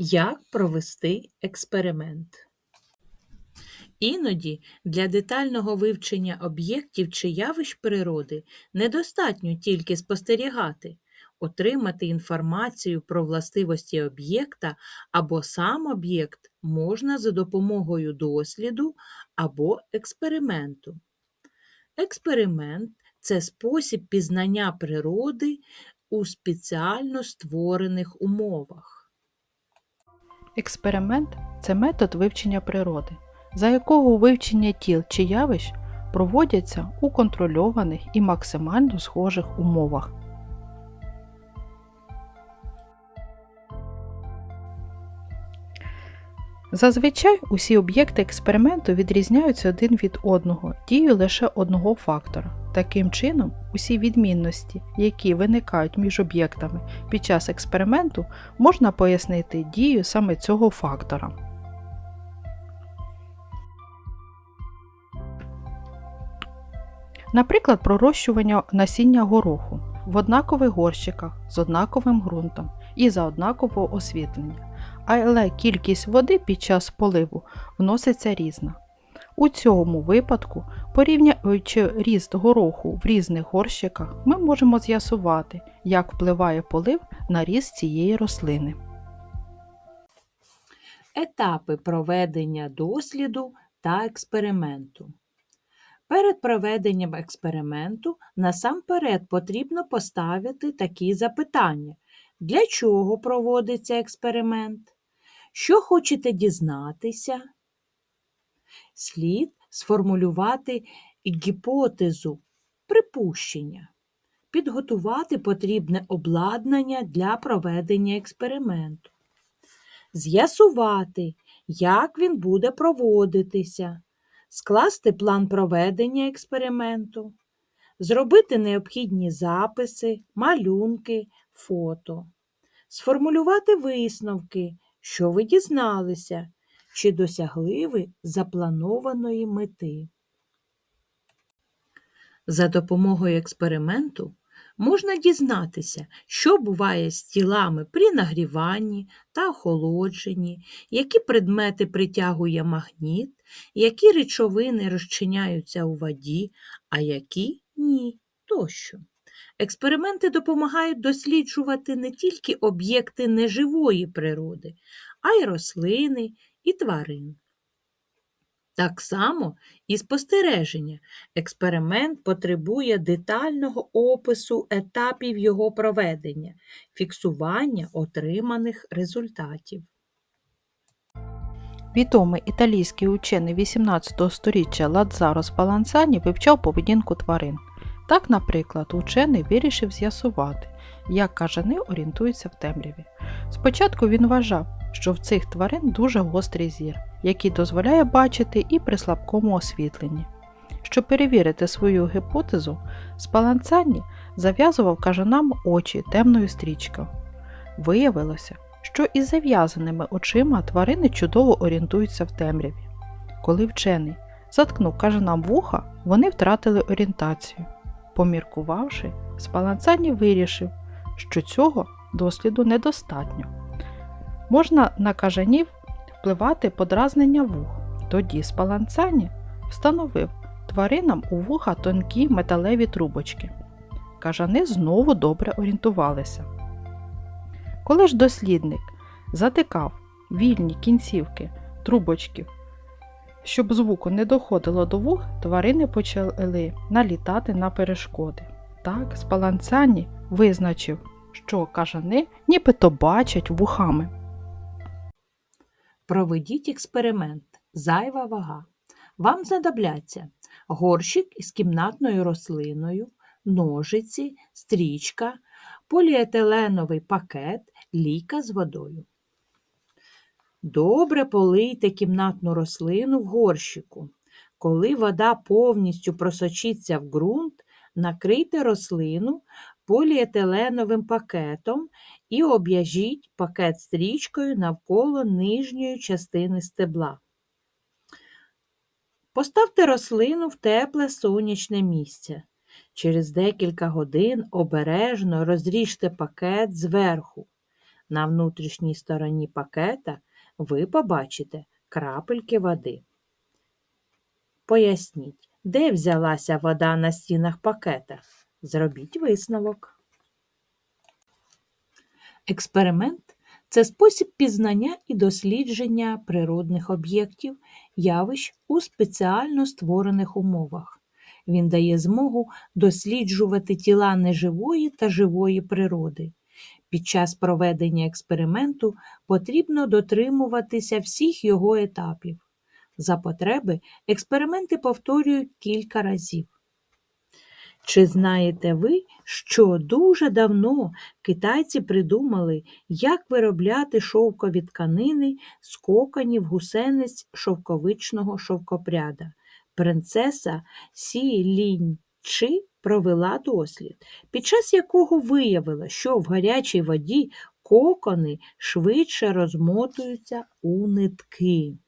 Як провести експеримент? Іноді для детального вивчення об'єктів чи явищ природи недостатньо тільки спостерігати, отримати інформацію про властивості об'єкта або сам об'єкт можна за допомогою досліду або експерименту. Експеримент це спосіб пізнання природи у спеціально створених умовах. Експеримент це метод вивчення природи, за якого вивчення тіл чи явищ проводяться у контрольованих і максимально схожих умовах. Зазвичай усі об'єкти експерименту відрізняються один від одного дією лише одного фактора. Таким чином, усі відмінності, які виникають між об'єктами під час експерименту, можна пояснити дією саме цього фактора. Наприклад, пророщування насіння гороху в однакових горщиках з однаковим ґрунтом і за однакового освітлення, але кількість води під час поливу вноситься різна. У цьому випадку, порівнюючи ріст гороху в різних горщиках, ми можемо з'ясувати, як впливає полив на ріст цієї рослини. Етапи проведення досліду та експерименту. Перед проведенням експерименту насамперед потрібно поставити такі запитання. Для чого проводиться експеримент? Що хочете дізнатися? Слід сформулювати гіпотезу, припущення, підготувати потрібне обладнання для проведення експерименту, з'ясувати, як він буде проводитися, скласти план проведення експерименту, зробити необхідні записи, малюнки, фото, сформулювати висновки, що ви дізналися, чи досягли ви запланованої мети. За допомогою експерименту можна дізнатися, що буває з тілами при нагріванні та охолодженні, які предмети притягує магніт, які речовини розчиняються у воді, а які ні тощо. Експерименти допомагають досліджувати не тільки об'єкти неживої природи, а й рослини і тварин. Так само і спостереження. Експеримент потребує детального опису етапів його проведення, фіксування отриманих результатів. Відомий італійський учений 18 століття Ладзаро Спаланцані вивчав поведінку тварин. Так, наприклад, учений вирішив з'ясувати, як кажани орієнтуються в темряві. Спочатку він вважав, що в цих тварин дуже гострий зір, який дозволяє бачити і при слабкому освітленні. Щоб перевірити свою гіпотезу, Спаланцані зав'язував кажанам очі темною стрічкою. Виявилося, що із зав'язаними очима тварини чудово орієнтуються в темряві. Коли вчений заткнув кажанам вуха, вони втратили орієнтацію. Поміркувавши, Спаланцані вирішив, що цього досліду недостатньо. Можна на кажанів впливати подразнення вух. Тоді Спаланцані встановив тваринам у вуха тонкі металеві трубочки. Кажани знову добре орієнтувалися. Коли ж дослідник затикав вільні кінцівки трубочків, щоб звуку не доходило до вух, тварини почали налітати на перешкоди. Так, Спаланцані визначив, що кажани нібито бачать вухами. Проведіть експеримент. Зайва вага. Вам знадобляться горщик із кімнатною рослиною, ножиці, стрічка, поліетиленовий пакет, ліка з водою. Добре полийте кімнатну рослину в горщику. Коли вода повністю просочиться в ґрунт, накрийте рослину поліетиленовим пакетом і об'яжіть пакет стрічкою навколо нижньої частини стебла. Поставте рослину в тепле сонячне місце. Через декілька годин обережно розріжте пакет зверху. На внутрішній стороні пакета ви побачите крапельки води. Поясніть, де взялася вода на стінах пакета? Зробіть висновок. Експеримент це спосіб пізнання і дослідження природних об'єктів, явищ у спеціально створених умовах. Він дає змогу досліджувати тіла неживої та живої природи. Під час проведення експерименту потрібно дотримуватися всіх його етапів. За потреби експерименти повторюють кілька разів. Чи знаєте ви, що дуже давно китайці придумали, як виробляти шовкові тканини з коконів гусениць шовковичного шовкопряда? Принцеса Сі Лінь Чи провела дослід, під час якого виявила, що в гарячій воді кокони швидше розмотуються у нитки.